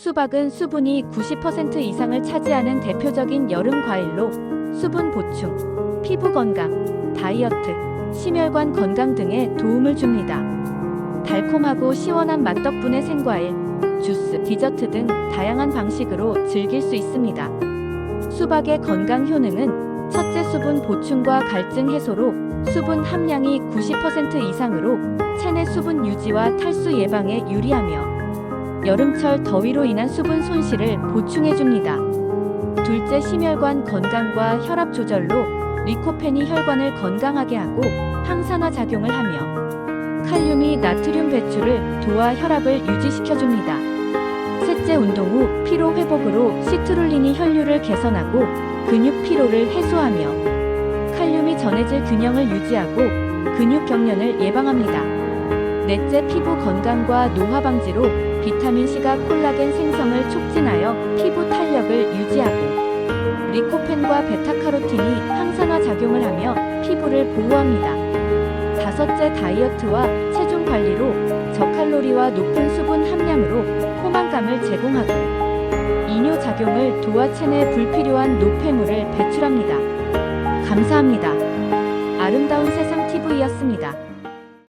수박은 수분이 90% 이상을 차지하는 대표적인 여름 과일로 수분 보충, 피부 건강, 다이어트, 심혈관 건강 등에 도움을 줍니다. 달콤하고 시원한 맛 덕분에 생과일, 주스, 디저트 등 다양한 방식으로 즐길 수 있습니다. 수박의 건강 효능은 첫째 수분 보충과 갈증 해소로 수분 함량이 90% 이상으로 체내 수분 유지와 탈수 예방에 유리하며 여름철 더위로 인한 수분 손실을 보충해 줍니다. 둘째 심혈관 건강과 혈압 조절로 리코펜이 혈관을 건강하게 하고 항산화 작용을 하며 칼륨이 나트륨 배출을 도와 혈압을 유지시켜 줍니다. 셋째 운동 후 피로 회복으로 시트룰린이 혈류를 개선하고 근육 피로를 해소하며 칼륨이 전해질 균형을 유지하고 근육 경련을 예방합니다. 넷째 피부 건강과 노화 방지로 비타민 C가 콜라겐 생성을 촉진하여 피부 탄력을 유지하고 리코펜과 베타카로틴이 항산화 작용을 하며 피부를 보호합니다. 다섯째 다이어트와 체중 관리로 저칼로리와 높은 수분 함량으로 포만감을 제공하고 이뇨 작용을 도와 체내 불필요한 노폐물을 배출합니다. 감사합니다. 아름다운 세상 TV였습니다.